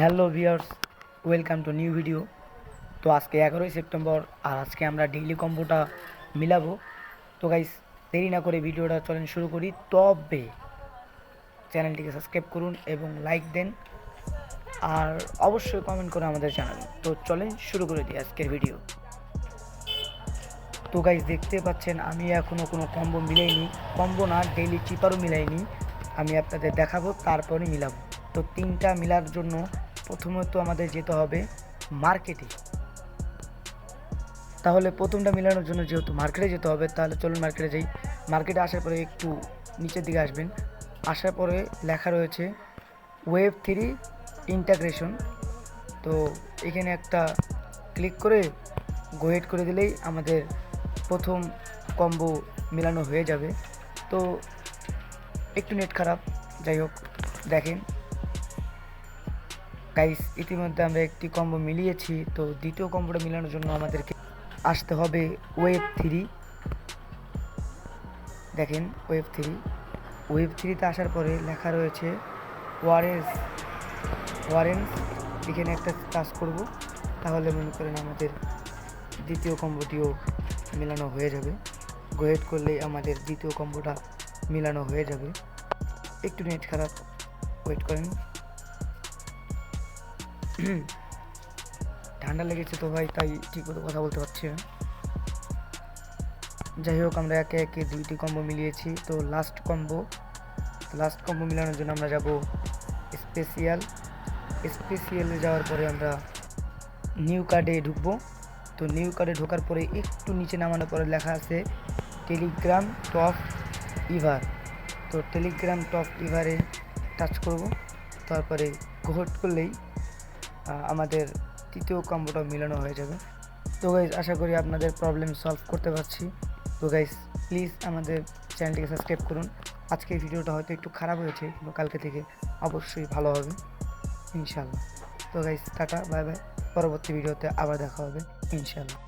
Hello viewers, welcome to new video. তো আজকে এগারোই সেপ্টেম্বর, আর আজকে আমরা ডেইলি কম্বোটা মিলাবো। তো গাইস দেরি না করে ভিডিওটা চলেন শুরু করি। তবে চ্যানেলটিকে সাবস্ক্রাইব করুন এবং লাইক দেন, আর অবশ্যই কমেন্ট করে আমাদের জানাবেন। তো চলেন শুরু করে দিই আজকের ভিডিও। তো গাইস দেখতে পাচ্ছেন, আমি এখনও কোনো কম্বো মিলাইনি। কম্বো না ডেইলি চিপারও মিলাইনি। আমি আপনাদের দেখাবো তারপরে মিলাবো। তো তিনটা মিলার জন্য প্রথমত আমাদের যেতে হবে মার্কেটে। তাহলে প্রথমটা মিলানোর জন্য যেহেতু মার্কেটে যেতে হবে, তাহলে চলুন মার্কেটে যাই। মার্কেটে আসার পরে একটু নিচের দিকে আসবেন। আসার পরে লেখা রয়েছে ওয়েব থ্রি ইন্টাগ্রেশন। তো এখানে একটা ক্লিক করে গোহেড করে দিলেই আমাদের প্রথম কম্বো মেলানো হয়ে যাবে। তো একটু নেট খারাপ, যাই হোক, দেখেন। গাইস ইতিমধ্যে আমরা একটি কম্বো মিলিয়েছি, তো দ্বিতীয় কম্বোটা মিলানোর জন্য আমাদেরকে আসতে হবে ওয়েব থ্রি দেখেন ওয়েব থ্রি ওয়েব থ্রিতে আসার পরে লেখা রয়েছে ওয়ারেন্স ওয়ারেন্স এখানে একটা কাজ করব, তাহলে মনে করেন আমাদের দ্বিতীয় কম্বোটিও মেলানো হয়ে যাবে। গোয়েট করলেই আমাদের দ্বিতীয় কম্বোটা মেলানো হয়ে যাবে। একটু নেট খারাপ ওয়েট করেন। ঠান্ডা লেগেছে তো ভাই, তাই ঠিক মতো কথা বলতে পারছি না। যাই হোক, আমরা একে একে দুইটি কম্বো মিলিয়েছি। তো লাস্ট কম্বো লাস্ট কম্বো মিলানোর জন্য আমরা যাব স্পেশিয়াল স্পেশিয়ালে যাওয়ার পরে আমরা নিউ কার্ডে ঢুকবো। তো নিউ কার্ডে ঢোকার পরে একটু নিচে নামানোর পরে লেখা আছে টেলিগ্রাম টপ ইভার তো টেলিগ্রাম টপ ইভারে টাচ করব। তারপরে ঘোট করলেই আমাদের তৃতীয় কম্বোটা মিলানো হয়ে যাবে। তো গাইজ আশা করি আপনাদের প্রবলেম সলভ করতে পারছি। তো গাইজ প্লিজ আমাদের চ্যানেলটিকে সাবস্ক্রাইব করুন। আজকের ভিডিওটা হয়তো একটু খারাপ হয়েছে, কিন্তু কালকে থেকে অবশ্যই ভালো হবে। ইনশাল্লাহ তো গাইজ টাটা বাই বাই পরবর্তী ভিডিওতে আবার দেখা হবে। ইনশাল্লাহ